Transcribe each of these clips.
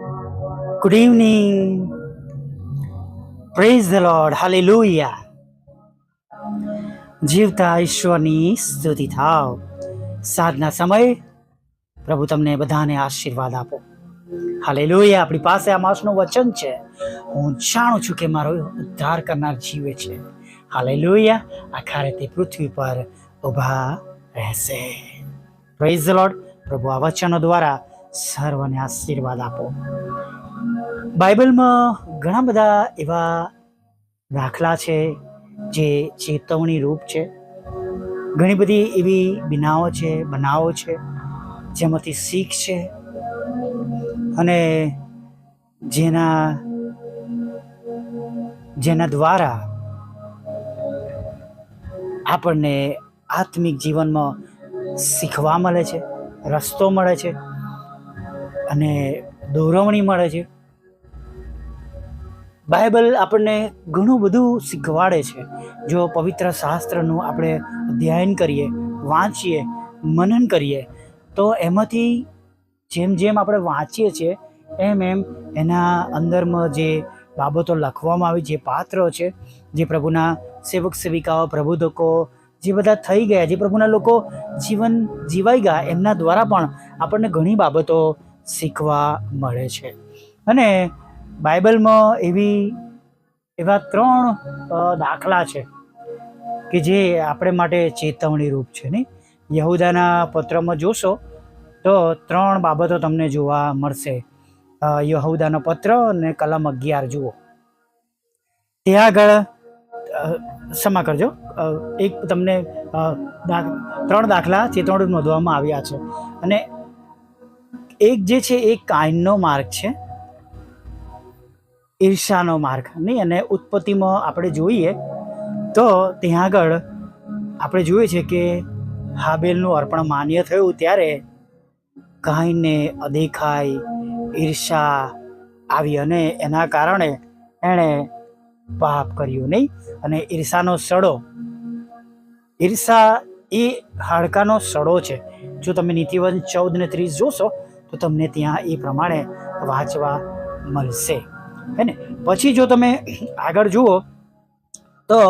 Good evening. Praise the Lord. Hallelujah. જીવતા ઈશ્વરની સ્તુતિ થાવ. સાધના સમય. પ્રભુ તમને બધાને આશીર્વાદ આપો. હાલેલુયા આપણી પાસે આ માસનું વચન છે. હું જાણું છું કે મારો ઉદ્ધાર કરનાર જીવે છે. હાલેલુયા ખારે તે પૃથ્વી પર ઊભા રહેશે. પ્રેઝ ધ લોર્ડ પ્રભુ આ વચનો દ્વારા સર્વને આશીર્વાદ આપો. બાઇબલમાં ઘણા બધા એવા દાખલા છે જે ચેતવણી રૂપ છે. ઘણી બધી એવી બિનાઓ છે, બનાવો છે, જેમાંથી શીખ છે અને જેના જેના દ્વારા આપણને આત્મિક જીવનમાં શીખવા મળે છે, રસ્તો મળે છે. અને દોરવણી મળે છે. બાઇબલ આપણને ઘણું બધું શીખવાડે છે. જો પવિત્ર શાસ્ત્રનું આપણે અધ્યયન કરીએ, વાંચીએ, મનન કરીએ, તો એમાંથી જેમ જેમ આપણે વાંચીએ છીએ, એમ એમ એના અંદરમાં જે બાબતો લખવામાં આવી, જે પાત્રો છે, જે પ્રભુના સેવક સેવિકાઓ, પ્રબોધકો, જે બધા થઈ ગયા, જે પ્રભુના લોકો જીવન જીવાઈ ગયા, એમના દ્વારા પણ આપણને ઘણી બાબતો શીખવા મળે છે. અને બાઇબલમાં એવી, એવા ત્રણ દાખલા છે કે જે આપણે માટે ચેતવણી રૂપ છે નહીં? યહુદાના પત્રમાં જોશો તો ત્રણ બાબતો તમને જોવા મળશે. યહુદાનો પત્ર અને કલમ અગિયાર જુઓ. ત્યાં આગળ ક્ષમા કરજો. એક તમને ત્રણ દાખલા ચેતવણી નોંધવામાં આવ્યા છે. અને એક જે છે એ કાયનનો માર્ગ છે. ઈર્ષાનો માર્ગ. નહીં, અને ઉત્પત્તિમાં આપણે જોઈએ તો ત્યાં આગળ આપણે જોઈએ છે કે હાબેલનું અર્પણ માન્ય થયું ત્યારે કાહીને અદેખાઈ, ઈર્ષા આવી અને એના કારણે એણે પાપ કર્યું, નહીં? અને ઈર્ષાનો સડો. ઈર્ષા એ હાડકાનો સડો છે. જો તમે નીતિવન ચૌદ ને ત્રીસ જોશો તો તમને ત્યાં એ પ્રમાણે વાંચવા મળશે. હે ને? પછી જો તમે આગળ જુઓ, તો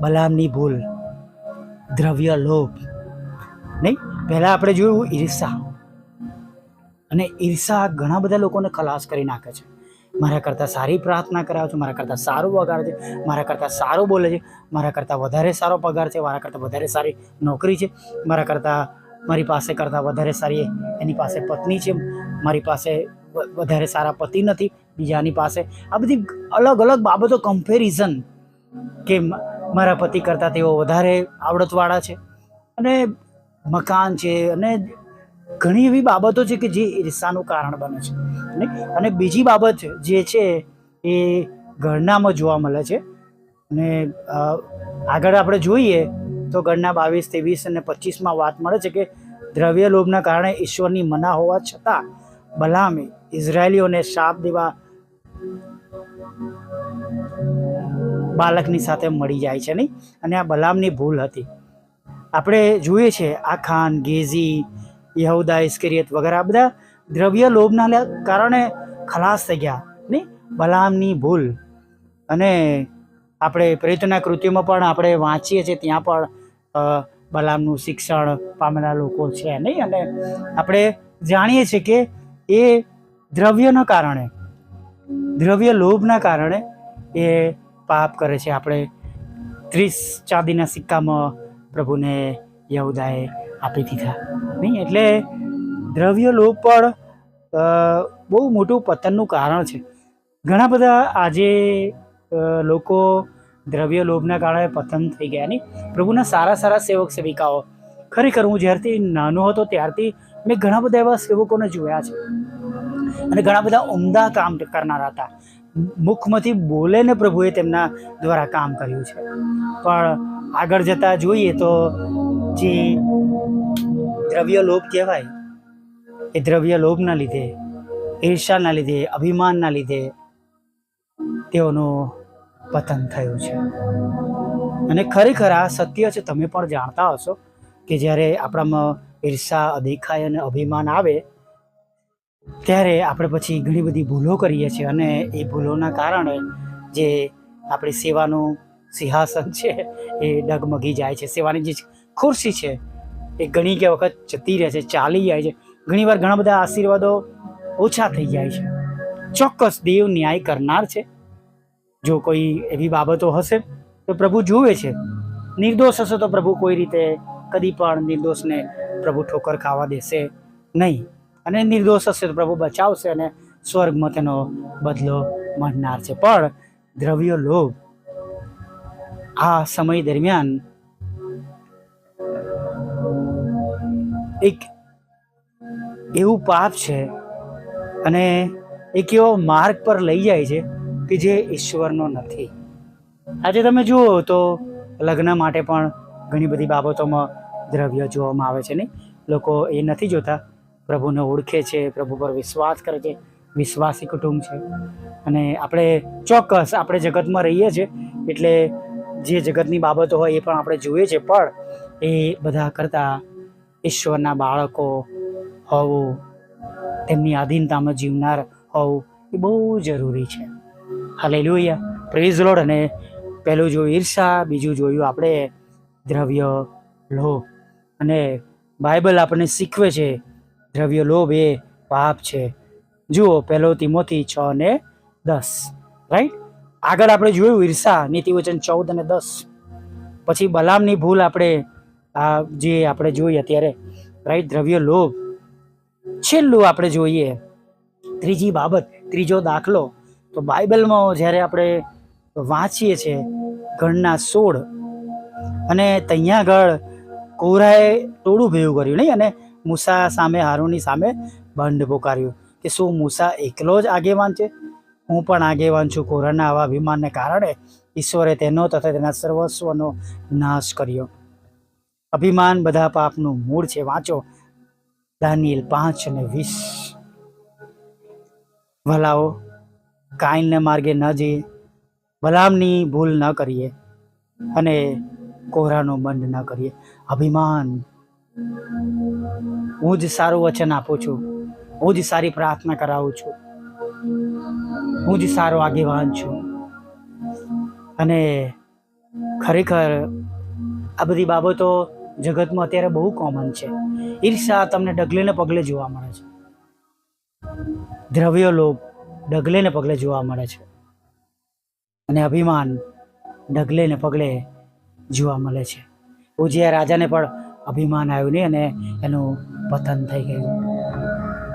બલામની ભૂલ, દ્રવ્ય લોભ, નહીં? પહેલાં આપણે જોયું ઈર્ષા. અને ઈર્ષા ઘણા બધા લોકોને ખલાસ કરી નાખે છે. મારા કરતાં સારી પ્રાર્થના કરાવે છે, મારા કરતાં સારું પગાર છે, મારા કરતાં સારું બોલે છે, મારા કરતાં વધારે સારો પગાર છે, મારા કરતાં વધારે સારી નોકરી છે, મારા કરતાં મારી પાસે કરતાં વધારે સારી એની પાસે પત્ની છે. મારી પાસે વધારે સારા પતિ નથી. બીજાની પાસે આ બધી અલગ અલગ બાબતો કમ્પેરિઝન કે મારા પતિ કરતાં તેઓ વધારે આવડતવાળા છે. અને મકાન છે. અને ઘણી એવી બાબતો છે કે જે ઈર્ષાનું કારણ બને છે. અને બીજી બાબત જે છે એ ઘરનામાં જોવા મળે છે. અને આગળ આપણે જોઈએ તો ગણના બાવીસ ત્રેવીસ અને પચીસમાં વાત મળે છે કે દ્રવ્ય લોભના કારણે ઈશ્વરની મના હોવા છતાં બલામે ઇઝરાયલીઓને શાપ દેવા બાળકની સાથે મળી જાય છે નહીં? અને આ બલામની ભૂલ હતી. આપણે જોઈએ છે આ ખાન, ગેઝી, યહુદા, ઇસ્કરિયત વગેરે આ બધા દ્રવ્ય લોભના કારણે ખલાસ થઈ ગયા, નહીં? બલામની ભૂલ. અને આપણે પ્રેતના કૃત્યોમાં પણ આપણે વાંચીએ છીએ, ત્યાં પણ બલામનું શિક્ષણ પામેલા લોકો છે, નહીં? અને આપણે જાણીએ છીએ કે એ દ્રવ્યના કારણે, દ્રવ્ય લોભના કારણે એ પાપ કરે છે. આપણે ત્રીસ ચાંદીના સિક્કામાં પ્રભુને યહુદાએ આપી દીધા, નહીં? એટલે દ્રવ્ય લોભ પણ બહુ મોટું પતનનું કારણ છે. ઘણા બધા આજે લોકો દ્રવ્ય લોભના કારણે પતન થઈ ગયા નહીં. પ્રભુના સારા સારા સેવક સેવિકાઓ. ખરેખર હું જ્યારથી નાનો હતો ત્યારથી મેં ઘણા બધા એવા સેવકોને જોયા છે. અને ઘણા બધા ઉમદા કામ કરનારા હતા. મુખમાંથી બોલે ને પ્રભુએ તેમના દ્વારા કામ કર્યું છે. પણ આગળ જતાં જોઈએ તો જે દ્રવ્ય લોભ કહેવાય, એ દ્રવ્ય લોભના લીધે ઈર્ષાના લીધે, અભિમાનના લીધે તેઓનું પતન થયું છે. અને ખરેખર આ સત્ય છે, તમે પણ જાણતા હશો કે જ્યારે આપણામાં ઈર્ષા, અદેખાય અને અભિમાન આવે, ત્યારે આપણે પછી ઘણી બધી ભૂલો કરીએ છીએ અને એ ભૂલોના કારણે જે આપણી સેવાનું સિંહાસન છે, એ ડગમગી જાય છે. સેવાની જે ખુરશી છે, એ ઘણી કે વખત જતી રહે છે, ચાલી જાય છે. ઘણીવાર ઘણા બધા આશીર્વાદો ઓછા થઈ જાય છે. ચોક્કસ દેવ ન્યાય કરનાર છે. જો કોઈ એવી બાબતો હશે, તો પ્રભુ જુએ છે. નિર્દોષ હશે તો પ્રભુ કોઈ રીતે કદી પણ નિર્દોષને પ્રભુ ઠોકર ખાવા દેશે નહીં. અને નિર્દોષ હશે તો પ્રભુ બચાવશે અને સ્વર્ગમાં તેનો બદલો મળનાર છે. પણ દ્રવ્ય લોભ આ સમય દરમિયાન એક એવું પાપ છે અને એક એવો માર્ગ પર લઈ જાય છે કે જે ઈશ્વરનો નથી. આજે તમે જુઓ તો લગ્ન માટે પણ ઘણી બધી બાબતોમાં દ્રવ્ય જોવામાં આવે છે નહીં લોકો એ નથી જોતા. પ્રભુને ઓળખે છે, પ્રભુ પર વિશ્વાસ કરે છે, વિશ્વાસી કુટુંબ છે. અને આપણે ચોક્કસ આપણે જગતમાં રહીએ છીએ, એટલે જે જગતની બાબતો હોય એ પણ આપણે જોઈએ છીએ, પણ એ બધા કરતાં ઈશ્વરના બાળકો હોવું, તેમની આધીનતામાં જીવનાર હોવું એ બહુ જરૂરી છે. હાલે લોહિયા પ્રેઝ લોડ અને પહેલું જોયું ઈર્ષા, બીજું જોયું આપણે દ્રવ્ય લોભ. અને બાઇબલ આપણને શીખવે છે, દ્રવ્ય લોભ એ પાપ છે. જુઓ, પહેલો તિમોથી છ ને દસ. રાઈટ આગળ આપણે જોયું ઈર્ષા, નીતિવચન ચૌદ અને દસ. પછી બલામની ભૂલ આપણે, આ જે આપણે જોઈએ અત્યારે. રાઈટ દ્રવ્ય લોભ. છેલ્લું આપણે જોઈએ. ત્રીજી બાબત, ત્રીજો દાખલો. તો બાઇબલમાં જ્યારે આપણે વાંચીએ છીએ ગણના સોળ, અને ત્યાં આગળ કોરાએ ટોળું ભેગું કર્યું નહીં, અને મૂસા સામે હારૂની સામે બંડ પોકાર્યું કે શું મૂસા એકલો જ આગેવાન છે? હું પણ આગેવાન છું કોરાના આવા અભિમાનને કારણે. ઈશ્વરે તેનો તથા તેના સર્વસ્વનો નાશ કર્યો. અભિમાન બધા પાપનું મૂળ છે. વાંચો. દાનિયેલ પાંચ અને વીસ. ભલાઓ કાઈનને માર્ગે ન જઈએ, બલામની ભૂલ ન કરીએ અને કોહરાનો બંધ ન કરીએ. અભિમાન. હું જ સારું વચન આપું છું. હું જ સારી પ્રાર્થના કરાવું છું. હું જ સારો આગેવાન છું. અને ખરેખર આ બધી બાબતો જગતમાં અત્યારે બહુ કોમન છે. ઈર્ષા તમને ડગલે ને પગલે જોવા મળે છે. દ્રવ્ય લોભ ડગલે ને પગલે જોવા મળે છે. અને અભિમાન ડગલે ને પગલે જોવા મળે છે. ઉજ્યા રાજાને પણ અભિમાન આવ્યું નહીં અને એનું પતન થઈ ગયું.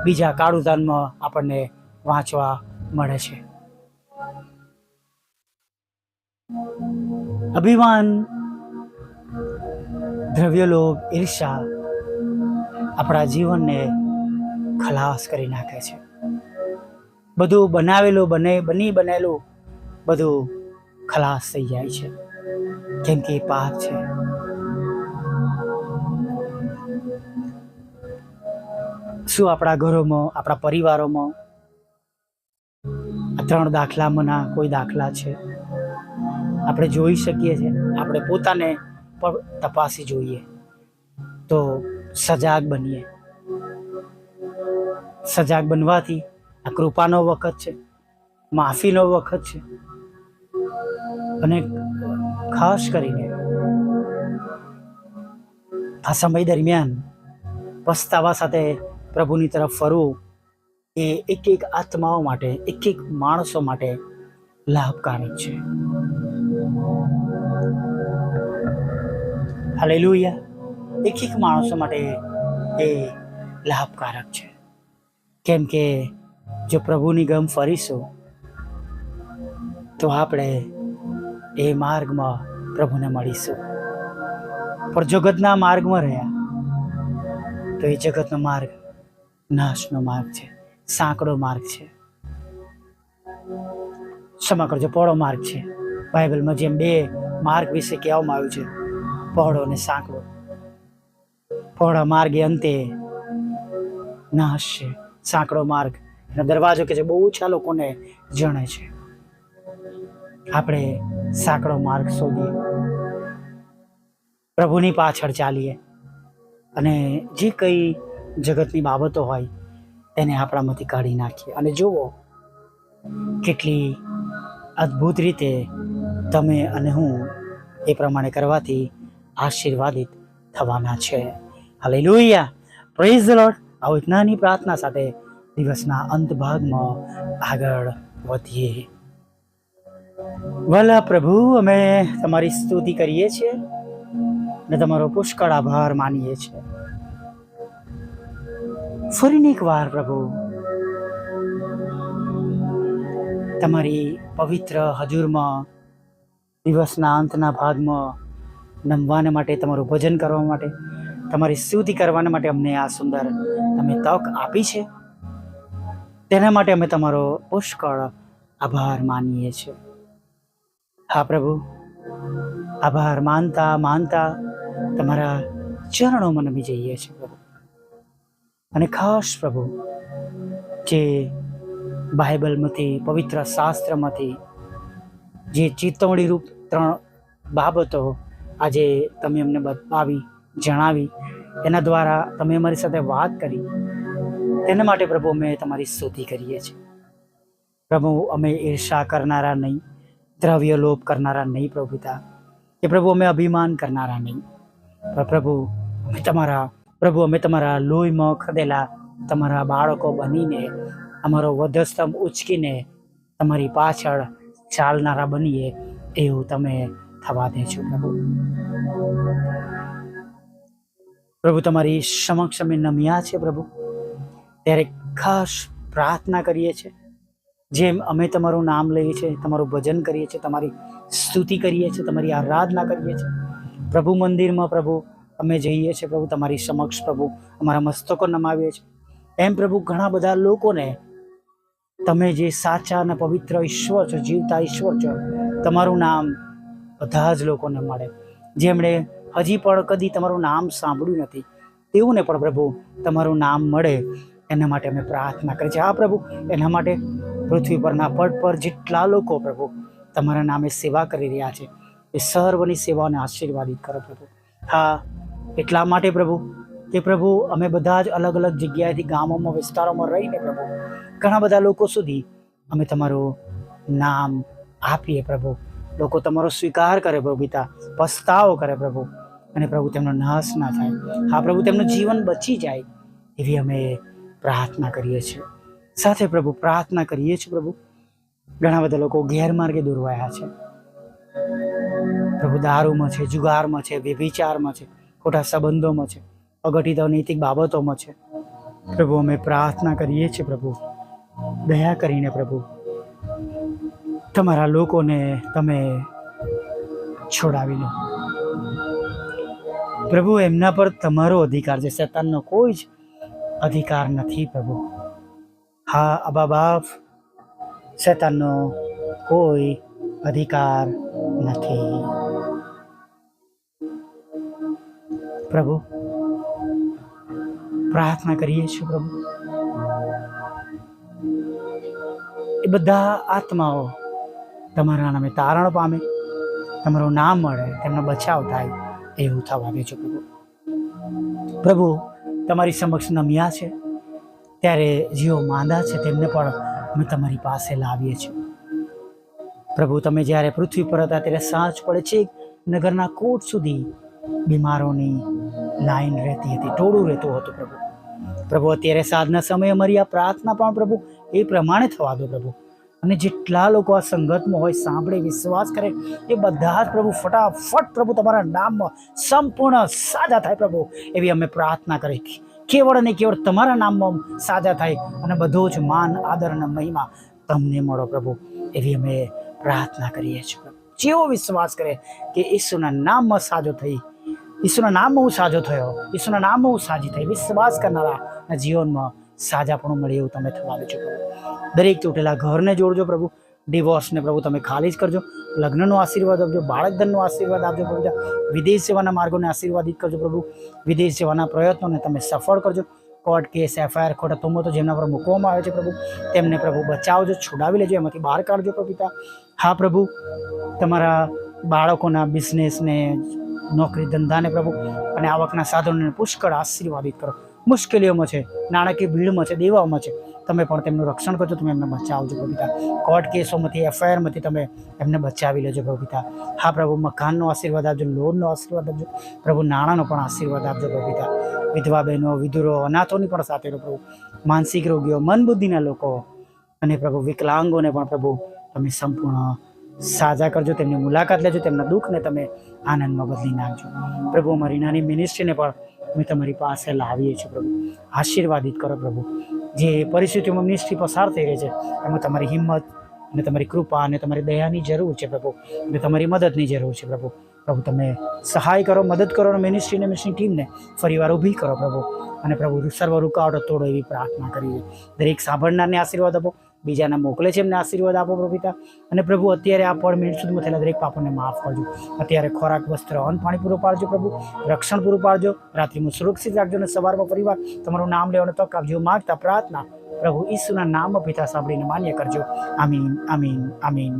બીજા કાળુદાનમાં આપણને વાંચવા મળે છે. અભિમાન દ્રવ્યલોભ ઈર્ષા આપણા જીવનને ખલાસ કરી નાખે છે. બધું બનાવેલું, બને, બની બનેલું, બધું ખલાસ થઈ જાય છે. કેમ કે એ પાપ છે. શું આપણા ઘરોમાં, આપણા પરિવારોમાં આ ત્રણ દાખલામાંના કોઈ દાખલા છે? આપણે જોઈ શકીએ છીએ. આપણે પોતાને પણ તપાસી જોઈએ. તો સજાગ બનીએ. સજાગ બનવાથી આ કૃપાનો વખત છે, માફીનો વખત છે. અને ખાસ કરીને આ સમય દરમિયાન પસ્તાવા સાથે પ્રભુની તરફ ફરવું એ એક એક આત્માઓ માટે એક એક માણસો માટે લાભકારક છે. હાલેલુયા. એક એક માણસો માટે એ લાભકારક છે. કેમ કે જો પ્રભુની ગમ ફરીશું, તો આપણે એ માર્ગમાં પ્રભુને મળીશું. પણ જગતના માર્ગમાં રહ્યા, તો એ જગતનો માર્ગ નાશનો માર્ગ છે, સાંકડો માર્ગ છે. ક્ષમા કરજો, પહોળો માર્ગ છે. બાઇબલમાં જેમ બે માર્ગ વિશે કહેવામાં આવ્યું છે, પહોળો અને સાંકડો. પહોળા માર્ગે અંતે નાશ છે, સાંકડો માર્ગ એનો દરવાજો કે જે બહુ ઓછા લોકોને જણે છે. આપણે સાંકડો માર્ગ શોધીએ. પ્રભુની પાછળ ચાલીએ. અને જે કંઈ જગતની બાબતો હોય, તેને આપણામાંથી કાઢી નાખીએ. અને જુઓ, કેટલી અદ્ભુત રીતે તમે અને હું એ પ્રમાણે કરવાથી આશીર્વાદિત થવાના છે. હાલેલુયા પ્રેઝ લોડ લોર્ડ નાની પ્રાર્થના સાથે દિવસના અંત ભાગમાં આગળ વધીએ. વાલા પ્રભુ, અમે તમારી સ્તુતિ કરીએ છીએ ને તમારો પુષ્કળ આભાર માનીએ છીએ. ફરીને એક વાર પ્રભુ, તમારી પવિત્ર હજુરમાં, દિવસના અંતના ભાગમાં નમવાને માટે, તમારું ભજન કરવા માટે, તમારી સ્તુતિ કરવાને માટે અમને આ સુંદર તમે તક આપી છે. તેના માટે અમે તમારો પુષ્કળ આભાર માનીએ છીએ. હા, પ્રભુ. આભાર માનતા માનતા તમારા ચરણોમાં નમી જઈએ છીએ, પ્રભુ. અને ખાસ, પ્રભુ, જે બાઇબલમાંથી, પવિત્ર શાસ્ત્રમાંથી, જે ચેતવણી રૂપ ત્રણ બાબતો આજે તમે અમને બતાવી, જણાવી, એના દ્વારા તમે અમારી સાથે વાત કરી તેના માટે પ્રભુ અમે તમારી સ્તુતિ કરીએ છીએ. પ્રભુ, અમે ઈર્ષા કરનારા નહીં, દ્રવ્ય લોભ કરનારા નહીં પ્રભુતા. કે પ્રભુ, અમે અભિમાન કરનારા નહીં. પણ પ્રભુ, અમે તમારા, પ્રભુ, અમે તમારા લોહીમાં ખદેલા તમારા બાળકો બનીને, અમારો વધસ્તંભ ઉચકીને તમારી પાછળ ચાલનારા બનીએ, એવું તમે થવા દેજો પ્રભુ. પ્રભુ, તમારી સમક્ષ અમે નમ્યા છે પ્રભુ. ત્યારે ખાસ પ્રાર્થના કરીએ છીએ. જેમ અમે તમારું નામ લઈએ છીએ, તમારું ભજન કરીએ છીએ, તમારી સ્તુતિ કરીએ છીએ, તમારી આરાધના કરીએ છીએ. પ્રભુ મંદિરમાં પ્રભુ, અમે જઈએ છીએ પ્રભુ, તમારી સમક્ષ પ્રભુ, અમારા મસ્તકો નમાવીએ છીએ. એમ પ્રભુ ઘણા બધા લોકોને તમે જે સાચા અને પવિત્ર ઈશ્વર છો, જીવતા ઈશ્વર છો, તમારું નામ બધા જ લોકોને મળે. જેમણે હજી પણ કદી તમારું નામ સાંભળ્યું નથી, તેઓને પણ પ્રભુ, તમારું નામ મળે. એના માટે અમે પ્રાર્થના કરીએ છીએ. આ પ્રભુ, એના માટે પૃથ્વી પરના પટ પર જેટલા લોકો, પ્રભુ, તમારા નામે સેવા કરી રહ્યા છે, એ સર્વની સેવાને આશીર્વાદિત કરો, પ્રભુ. હા, એટલા માટે, પ્રભુ, કે પ્રભુ, અમે બધા જ અલગ અલગ જગ્યાએથી ગામોમાં, વિસ્તારોમાં રહીને, પ્રભુ, ઘણા બધા લોકો સુધી અમે તમારું નામ આપીએ, પ્રભુ. લોકો તમારો સ્વીકાર કરે, પ્રભુ પિતા. પસ્તાવો કરે, પ્રભુ, અને પ્રભુ, તેમનો નાશ ના થાય. હા, પ્રભુ, તેમનું જીવન બચી જાય એવી અમે પ્રાર્થના કરીએ છીએ. સાથે પ્રભુ, પ્રાર્થના કરીએ છીએ પ્રભુ. ઘણા બધા લોકો ગેરમાર્ગે દોરવાયા છે. પ્રભુ, દારૂમાં છે, જુગારમાં છે, વ્યભિચારમાં છે, ખોટા સંબંધોમાં છે, અઘટિત અનૈતિક બાબતોમાં છે. પ્રભુ, અમે પ્રાર્થના કરીએ છીએ પ્રભુ. દયા કરીને પ્રભુ, તમારા લોકોને તમે છોડાવી લો. પ્રભુ, એમના પર તમારો અધિકાર છે. શેતાનનો કોઈ જ અધિકાર નથી પ્રભુ. હા અબા બાપ શેતાનનો કોઈ અધિકાર નથી. પ્રભુ, પ્રાર્થના કરીએ છીએ પ્રભુ. એ બધા આત્માઓ તમારા નામે તારણ પામે, તમારું નામ મળે, તેમનો બચાવ થાય એવું થવા દેજો પ્રભુ. પ્રભુ તમારી સમક્ષ નમ્યા છે. ત્યારે જેઓ માંદા છે, તેમને પણ અમે તમારી પાસે લાવીએ છીએ. પ્રભુ, તમે જ્યારે પૃથ્વી પર હતા, ત્યારે સાંજ પડે છે નગરના કોટ સુધી બીમારોની લાઈન રહેતી હતી, ટોળું રહેતું હતું પ્રભુ. પ્રભુ, અત્યારે સાંજના સમયે અમારી આ પ્રાર્થના પણ પ્રભુ એ પ્રમાણે થવા દો પ્રભુ. અને જેટલા લોકો આ સંગતમાં હોય, સાંભળે વિશ્વાસ કરે, એ બધા જ પ્રભુ ફટાફટ પ્રભુ તમારા નામમાં સંપૂર્ણ સાજા થાય પ્રભુ, એવી અમે પ્રાર્થના કરી. કેવળ અને કેવળ તમારા નામમાં સાજા થાય અને બધો જ માન, આદર અને મહિમા તમને મળો પ્રભુ, એવી અમે પ્રાર્થના કરીએ છીએ જેવો વિશ્વાસ કરે કે ઈસુના નામમાં સાજો થઈ, ઈસુના નામમાં હું સાજો થયો, ઈસુના નામમાં હું સાજી થઈ, વિશ્વાસ કરનારા જીવનમાં સાજાપણું મળે એવું તમે થવા દેજો પ્રભુ. દરેક તૂટેલા ઘરને જોડજો પ્રભુ. ડિવોર્સને પ્રભુ તમે ખાલી જ કરજો. લગ્નનો આશીર્વાદ આપજો, બાળકધનનો આશીર્વાદ આપજો પ્રભુ. વિદેશ સેવાના માર્ગોને આશીર્વાદિત કરજો પ્રભુ. વિદેશ સેવાના પ્રયત્નોને તમે સફળ કરજો. કોર્ટ કેસ, એફઆઈઆર, ખોટા તુમતો જેમના પર મૂકવામાં આવે છે પ્રભુ, તેમને પ્રભુ બચાવજો, છોડાવી લેજો, એમાંથી બહાર કાઢજો પ્રભુ પિતા. હા પ્રભુ, તમારા બાળકોના બિઝનેસને નોકરી ધંધાને પ્રભુ, અને આવકના સાધનોને પુષ્કળ આશીર્વાદિત કરો. મુશ્કેલીઓમાં છે, નાણાકીય ભીડમાં છે દેવામાં છે. તમે પણ તેમનું રક્ષણ કરજો, તમે એમને બચાવજો પ્રભુ કોર્ટ કેસોમાંથી, એફઆઈઆરમાંથી તમે એમને બચાવી લેજો પ્રભુ હા પ્રભુ, મકાનનો આશીર્વાદ આપજો, લોનનો આશીર્વાદ આપજો. પ્રભુ, નાણાંનો પણ આશીર્વાદ આપજો પ્રભુ વિધવા બહેનો, વિધુરો, અનાથોની પણ સાથે પ્રભુ. માનસિક રોગીઓ મન બુદ્ધિના લોકો. અને પ્રભુ, વિકલાંગોને પણ પ્રભુ, તમે સંપૂર્ણ સાજા કરજો, તેમની મુલાકાત લેજો, તેમના દુઃખને તમે આનંદમાં બદલી નાખજો. પ્રભુ, અમારી નાની મિનિસ્ટ્રીને પણ અમે તમારી પાસે લાવીએ છીએ પ્રભુ. આશીર્વાદિત કરો પ્રભુ. જે પરિસ્થિતિઓમાં મિનિસ્ટ્રી પસાર થઈ રહી છે, એમાં તમારી હિંમત અને તમારી કૃપા અને તમારી દયાની જરૂર છે પ્રભુ. અને તમારી મદદની જરૂર છે પ્રભુ. પ્રભુ, તમે સહાય કરો, મદદ કરો અને મિનિસ્ટ્રીને મિનિસ્ટ્રી ટીમને ફરીવાર ઊભી કરો પ્રભુ. અને પ્રભુ સર્વ રૂકાવટો તોડો એવી પ્રાર્થના કરીએ. દરેક સાંભળનારને આશીર્વાદ આપો. બીજાને મોકલે છે એમને આશીર્વાદ આપો પ્રભુ અને પ્રભુ, અત્યારે આ પળ મિનિટ સુધીમાં થયેલા દરેક પાપોને માફ કરજો. અત્યારે ખોરાક, વસ્ત્ર, અન્ન, પાણી પૂરું પાડજો પ્રભુ. રક્ષણ પૂરું પાડજો. રાત્રિમાં સુરક્ષિત રાખજો અને સવારમાં પરિવાર તમારું નામ લેવાનો તક આપજો. માગતા પ્રાર્થના પ્રભુ ઈસુના નામ પિતા સાંભળીને માન્ય કરજો. આમીન આમીન આમીન.